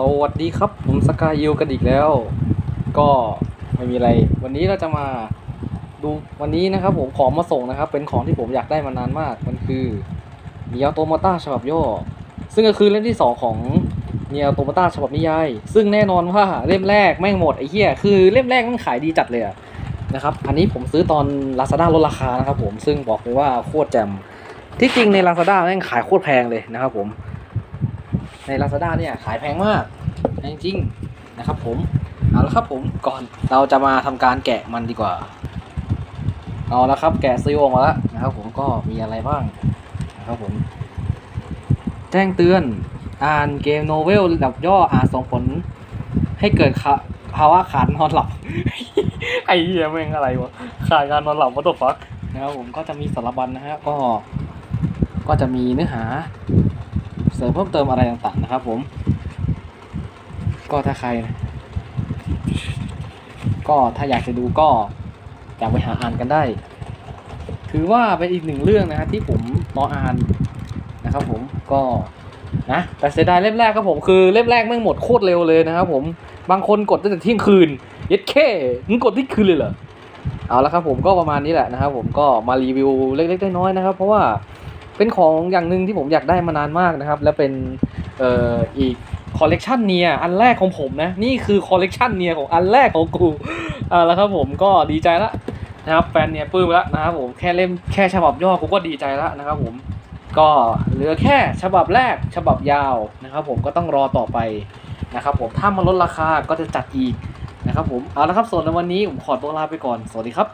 สวัสดีครับ ผมสกายยูกันอีกแล้ว ก็ไม่มีอะไร วันนี้เราจะมาดูวันนี้นะครับ ผมของมาส่งนะครับ เป็นของที่ผมอยากได้มานานมาก มันคือเนียโตมาต้าฉบับย่อ ซึ่งก็คือเล่มที่สองของเนียโตมาต้าฉบับนิยาย ซึ่งแน่นอนว่าเล่มแรกแม่งหมดไอ้เหี้ยคือเล่มแรกมันขายดีจัดเลยนะครับ อันนี้ผมซื้อตอน Lazada ลดราคานะครับผมซึ่งบอกเลยว่าโคตรแจ่มที่จริงใน Lazada แม่งขายโคตรแพงเลยนะครับผม ใน Lazada เนี่ยขายแพงมากจริงๆนะครับผมเอาละครับผมก่อนเราจะมาทำการแกะมันดีกว่าเอาละครับแกะซีโอมาแล้วนะครับผมก็มีอะไรบ้างนะครับผมแจ้งเตือนอ่านเกมโนเวลระดับย่ออาจส่งผลให้เกิดภาวะขาดนอนหลับ ไอ้เหี้ยแม่งอะไรวะขาดการนอนหลับวัตถุฟักนะครับผมก็จะมีสารบัญนะฮะก็ก็จะมีเนื้อหา เสริมเพิ่มเติมอะไรต่างๆนะครับ ผม ก็ถ้าใคร ก็ถ้าอยากจะดูก็อยากไปหาอ่านกันได้ ถือว่าเป็นอีกหนึ่งเรื่องนะฮะที่ผมรออ่านนะครับ ผมก็นะแต่เสียดายเล่มแรกครับผมคือเล่มแรกแม่หมดโคตรเร็วเลยนะครับ ผมบางคนกดตั้งแต่เที่ยงคืนเย็ดแค่มึงกดที่ยงคืนเลยเหรอเอาละครับผมก็ประมาณนี้แหละนะครับ ผมก็มารีวิวเล็กๆน้อยๆนะครับ เพราะว่า เป็นของอย่างหนึ่งที่ผมอยากได้มานานมากนะครับ และเป็นเอ่ออีกคอลเลกชันเนียอันแรกของผมนะ นี่คือคอลเลกชันเนียของอันแรกของกูอ่าแล้วครับผมก็ดีใจละนะครับแฟนเนียปลื้มแล้วนะครับผมแค่เล่มแค่ฉบับย่อกูก็ดีใจแล้วนะครับผมก็เหลือแค่ฉบับแรกฉบับยาวนะครับ ผมก็ต้องรอต่อไปนะครับผมถ้ามันลดราคาก็จะจัดอีกนะครับผมเอาละครับส่วนในวันนี้ผมขอตัวลาไปก่อนสวัสดีครับ